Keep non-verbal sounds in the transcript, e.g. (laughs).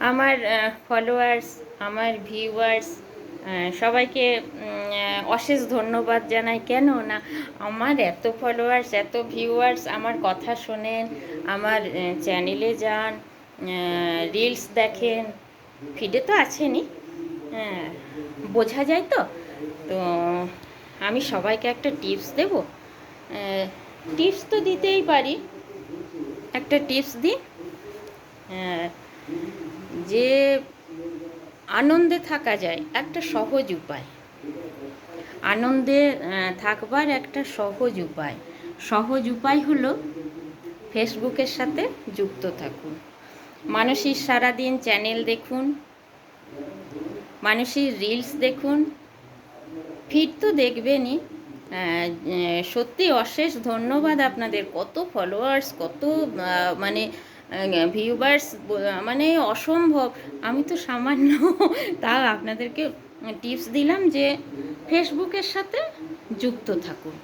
আমার ফলোয়ার্স আমার ভিউয়ার্স সবাইকে অশেষ ধন্যবাদ জানাই। কেন না আমার এত ফলোয়ার্স এত ভিউয়ার্স আমার কথা শোনেন আমার চ্যানেলে যান রিলস দেখেন ফিডে তো আছেনই হ্যাঁ, বোঝা যায় তো? তো আমি সবাইকে একটা টিপস দেব। টিপস তো দিতেই পারি। একটা টিপস দিই। আহ, যে আনন্দে থাকা যায়, একটা সহজ উপায়। আনন্দে থাকবার একটা সহজ উপায়। সহজ উপায় হলো ফেসবুকের সাথে যুক্ত থাকুন। মানসিক সারাদিন চ্যানেল দেখুন, মানুষের রিলস দেখুন। ফিট তো দেখবেনই সত্যি অশেষ ধন্যবাদ আপনাদের। কত ফলোয়ার্স কত মানে ভিউয়ার্স মানে অসম্ভব। আমি তো সামান্য (laughs) তাও আপনাদেরকে টিপস দিলাম যে ফেসবুকের সাথে যুক্ত থাকুন।